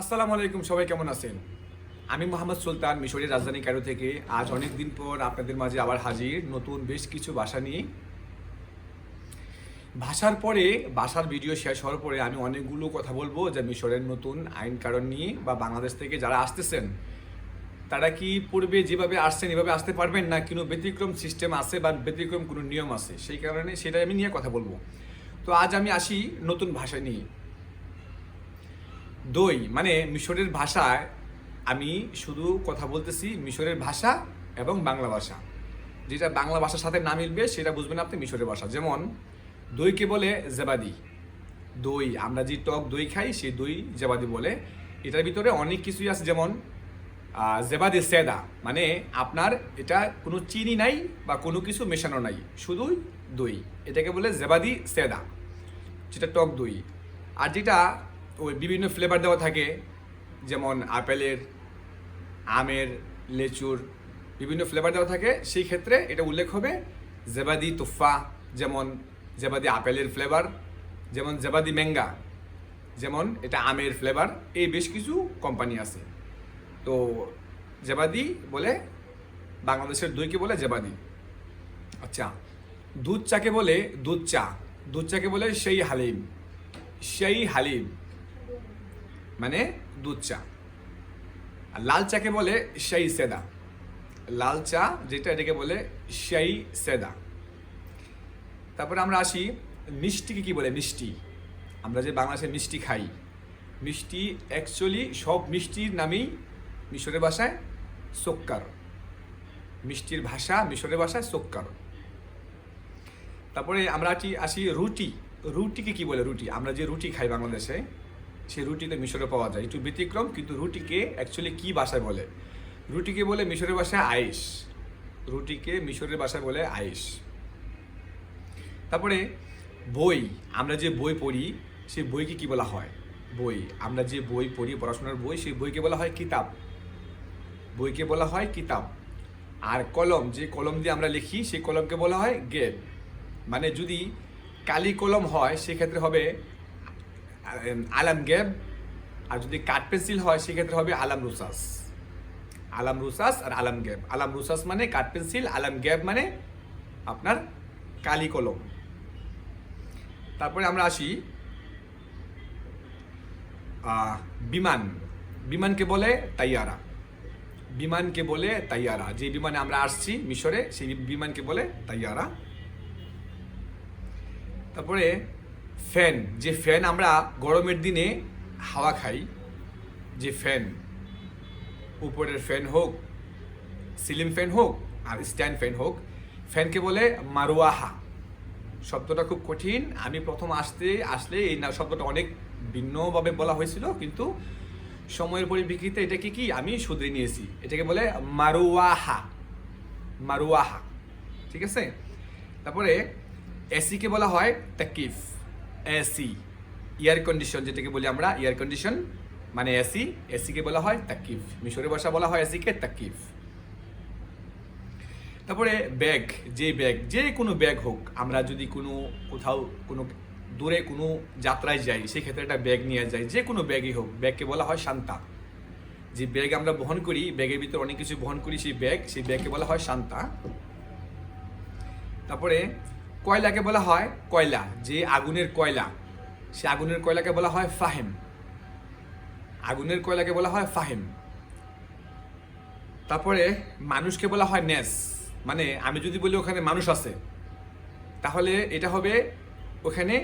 আসসালামু আলাইকুম, সবাই কেমন আছেন? আমি মোহাম্মদ সুলতান, মিশরের রাজধানী ক্যারো থেকে। আজ অনেক দিন পর আপনাদের মাঝে আবার হাজির নতুন বেশ কিছু ভাষা নিয়ে। ভাষার পরে, ভাষার ভিডিও শেষ হওয়ার পরে আমি অনেকগুলো কথা বলব যে মিশরের নতুন আইন কারণ নিয়ে বা বাংলাদেশ থেকে যারা আসতেছেন, তারা কি পূর্বে যেভাবে আসছেন, এভাবে আসতে পারবেন না কোনো ব্যতিক্রম সিস্টেম আছে বা ব্যতিক্রম কোনো নিয়ম আছে? সেই কারণে সেটা আমি নিয়ে কথা বলব। তো আজ আমি আসি নতুন ভাষা নিয়ে। দই মানে মিশরের ভাষায় আমি শুধু কথা বলতেছি মিশরের ভাষা এবং বাংলা ভাষা। যেটা বাংলা ভাষার সাথে না মিলবে, সেটা বুঝবেন আপনি মিশরের ভাষা। যেমন, দইকে বলে জেবাদি। দই, আমরা যে টক দই খাই, সেই দই জেবাদি বলে। এটার ভিতরে অনেক কিছুই আছে, যেমন জেবাদি সেদা মানে আপনার এটা কোনো চিনি নাই বা কোনো কিছু মেশানো নাই, শুধুই দই। এটাকে বলে জেবাদি সেদা, যেটা টক দই। আর যেটা ওই বিভিন্ন ফ্লেভার দেওয়া থাকে, যেমন আপেলের, আমের, লেচুর বিভিন্ন ফ্লেভার দেওয়া থাকে। সেই ক্ষেত্রে এটা উল্লেখ হবে জেবাদি তুফা, যেমন জেবাদি আপেলের ফ্লেভার যেমন জেবাদি ম্যাঙ্গা, যেমন এটা আমের ফ্লেভার এই বেশ কিছু কোম্পানি আছে। তো জেবাদি বলে বাংলাদেশের দইকে বলে জেবাদি। আচ্ছা দুধ চাকে বলে দুধ চা, দুধ চাকে বলে সেই হালিম সেই হালিম। মানে দুধ চা। আর লাল চাকে বলে সেই সেদা। লাল চা যেটা এটাকে বলে সেই সেদা। তারপরে আমরা আসি মিষ্টিকে কি বলে? মিষ্টি। আমরা যে বাংলাদেশে মিষ্টি খাই, মিষ্টি অ্যাকচুয়ালি সব মিষ্টির নামেই মিশরের ভাষায় সোক্কার। মিষ্টির ভাষা মিশরের ভাষায় সোক্কার। তারপরে আমরা আসি আসি রুটি। রুটিকে কি বলে রুটি? আমরা যে রুটি খাই বাংলাদেশে সেই রুটিতে মিশরে পাওয়া যায়। একটু ব্যতিক্রম, কিন্তু রুটিকে অ্যাকচুয়ালি কি ভাষায় বলে? রুটিকে বলে মিশরের ভাষায় আইস রুটিকে মিশরের ভাষায় বলে আইস তারপরে বই, আমরা যে বই পড়ি, সেই বইকে কি বলা হয়? বই। আমরা যে বই পড়ি, পড়াশোনার বই, সেই বইকে বলা হয় কিতাব। বইকে বলা হয় কিতাব। আর কলম, যে কলম দিয়ে আমরা লিখি, সেই কলমকে বলা হয় গেব মানে যদি কালি কলম হয়, সেক্ষেত্রে হবে আলাম গেব আর যদি কাঠ পেন্সিল হয়, সেক্ষেত্রে হবে আলাম রুসাস। আলাম রুসাস আর আলাম গেব আলাম রুসাস মানে কাঠ পেন্সিল, আলাম গেব মানে আপনার কালি কলম। তারপরে আমরা আসি বিমান। বিমানকে বলে তাইয়ারা। বিমানকে বলে তাইয়ারা। যে বিমানে আমরা আসছি মিশরে, সেই বিমানকে বলে তাইয়ারা। তারপরে ফ্যান, যে ফ্যান আমরা গরমের দিনে হাওয়া খাই, যে ফ্যান, উপরের ফ্যান হোক, সিলিং ফ্যান হোক আর স্ট্যান্ড ফ্যান হোক, ফ্যানকে বলে মারুয়াহা। শব্দটা খুব কঠিন, আমি প্রথম আসতে, আসলে এই না, শব্দটা অনেক ভিন্নভাবে বলা হয়েছিল, কিন্তু সময়ের পরিপ্রেক্ষিতে এটাকে কি আমি শুধরে নিয়েছি। এটাকে বলে মারুয়াহা মারুয়াহা, ঠিক আছে? তারপরে এসিকে বলা হয় তাকিফ। এসি এয়ার কন্ডিশন যেটাকে বলি আমরা এয়ার কন্ডিশন মানে এসি এসিকে বলা হয় তাকিফ। মিশরের ভাষা বলা হয় এসিকে তাকিফ। তারপরে ব্যাগ, যে ব্যাগ, যে কোনো ব্যাগ হোক, আমরা যদি কোনো কোথাও, কোনো দূরে কোনো যাত্রায় যাই সেই ক্ষেত্রে একটা ব্যাগ নিয়ে যাই, যে কোনো ব্যাগই হোক, ব্যাগকে বলা হয় শান্তা। যে ব্যাগ আমরা বহন করি, ব্যাগের ভিতরে অনেক কিছু বহন করি, সেই ব্যাগ, সেই ব্যাগকে বলা হয় শান্তা। তারপরে কয়লাকে বলা হয় কয়লা, যে আগুনের কয়লা, সে আগুনের কয়লাকে বলা হয় ফাহেম। আগুনের কয়লাকে বলা হয় ফাহেম। তারপরে মানুষকে বলা হয় নেস মানে আমি যদি বলি ওখানে মানুষ আছে, তাহলে এটা হবে ওখানে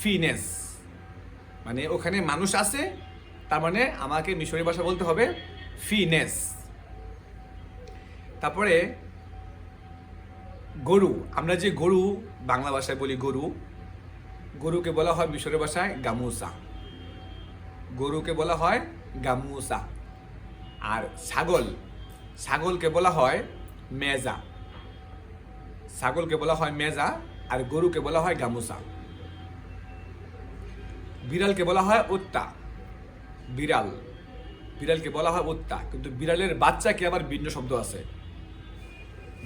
ফিনেস। মানে ওখানে মানুষ আছে, তার মানে আমাকে মিশরি ভাষা বলতে হবে ফিনেস। তারপরে গরু, আমরা যে গরু বাংলা ভাষায় বলি গরু, গরুকে বলা হয় মিশরের ভাষায় গামুসা। গরুকে বলা হয় গামুসা। আর ছাগল, ছাগলকে বলা হয় মেজা। ছাগলকে বলা হয় মেজা, আর গরুকে বলা হয় গামুসা। বিড়ালকে বলা হয় উত্তা। বিড়াল। বিড়ালকে বলা হয় উত্তা। কিন্তু বিড়ালের বাচ্চাকে আবার ভিন্ন শব্দ আছে।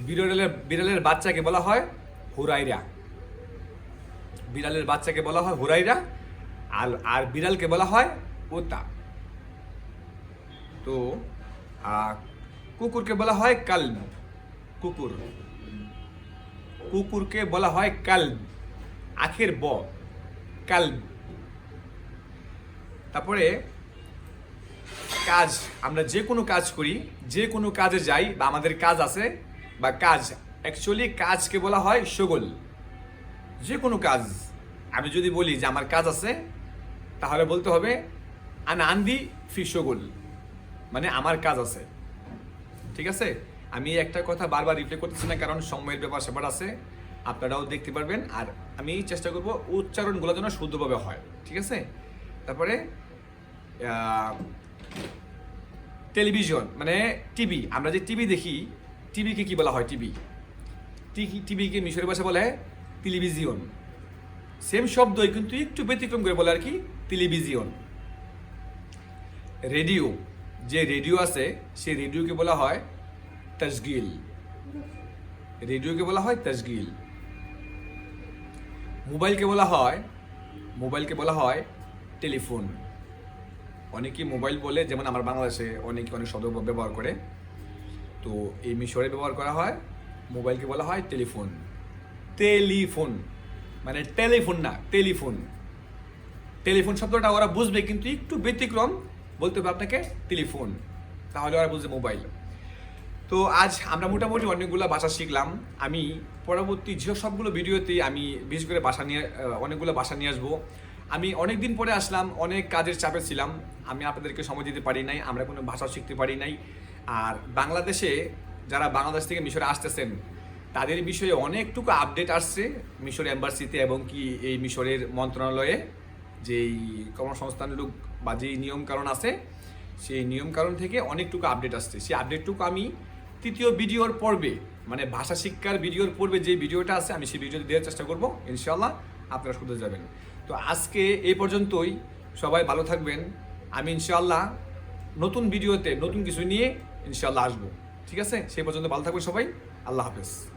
বিড়ালের বিড়ালের বাচ্চাকে বলা হয় হুরাইরা। বিড়ালের বাচ্চাকে বলা হয় হুরাইরা, আর আর বিড়ালকে বলা হয় ওতা তো কুকুরকে বলা হয় কালব কুকুর। কুকুরকে বলা হয় কালব আখের ব। কালব তারপরে, কাজ, আমরা যে কোনো কাজ করি, যে কোনো কাজে যাই বা আমাদের কাজ আছে বা কাজ অ্যাকচুয়ালি কাজকে বলা হয় সগোল। যে কোনো কাজ, আমি যদি বলি যে আমার কাজ আছে, তাহলে বলতে হবে, আন আন্দি ফি সগোল। মানে আমার কাজ আছে। ঠিক আছে? আমি একটা কথা বারবার রিপ্লাই করতেছি না, কারণ সময়ের ব্যাপার স্যাপার আছে। আপনারাও দেখতে পারবেন, আর আমি চেষ্টা করব উচ্চারণগুলো যেন শুদ্ধভাবে হয়। ঠিক আছে? তারপরে টেলিভিশন মানে টিভি আমরা যে টিভি দেখি টিভিকে কি বলা হয়? টিভি। টিভিকে মিশরের ভাষা বলে টেলিভিজিয়ন সেম শব্দই কিন্তু একটু ব্যতিক্রম করে বলে আর কি টেলিভিজিয়ন রেডিও যে রেডিও আছে, সেই রেডিওকে বলা হয় তসগিল রেডিওকে বলা হয় তসগিল মোবাইলকে বলা হয়, মোবাইলকে বলা হয় টেলিফোন অনেকে মোবাইল বলে, যেমন আমার বাংলাদেশে অনেকে অনেক শব্দ ব্যবহার করে। তো এই মিশরে ব্যবহার করা হয়, মোবাইলকে বলা হয় টেলিফোন। টেলিফোন মানে টেলিফোন না, টেলিফোন। টেলিফোন শব্দটা ওরা বুঝবে, কিন্তু একটু ব্যতিক্রম বলতে হবে আপনাকে, টেলিফোন। তাহলে ওরা বুঝবে মোবাইল। তো আজ আমরা মোটামুটি অনেকগুলো ভাষা শিখলাম। আমি পরবর্তী যে সবগুলো ভিডিওতে আমি বিশেষ করে ভাষা নিয়ে অনেকগুলো ভাষা নিয়ে আসব। আমি অনেক দিন পরে আসলাম, অনেক কাজের চাপে ছিলাম। আমি আপনাদেরকে সময় দিতে পারি নাই, আমরা কোনো ভাষা শিখতে পারি নাই। আর বাংলাদেশে যারা বাংলাদেশ থেকে মিশরে আসতেছেন, তাদের বিষয়ে অনেকটুকু আপডেট আসছে মিশর এম্বাসিতে এবং কি এই মিশরের মন্ত্রণালয়ে যেই কর্মসংস্থান লোক বা যেই নিয়মকানুন আছে, সেই নিয়মকানুন থেকে অনেকটুকু আপডেট আসছে। সেই আপডেটটুকু আমি তৃতীয় ভিডিওর পর্বে মানে ভাষা শিক্ষার ভিডিওর পর্বে যে ভিডিওটা আছে, আমি সেই ভিডিওতে দেওয়ার চেষ্টা করব। ইনশাল্লাহ আপনারা শুনতে যাবেন। তো আজকে এই পর্যন্তই। সবাই ভালো থাকবেন। আমি ইনশাল্লাহ নতুন ভিডিওতে নতুন কিছু নিয়ে ইনশাল্লাহ আসব। ঠিক আছে? সেই পর্যন্ত ভালো থাকবেন সবাই। আল্লাহ হাফেজ।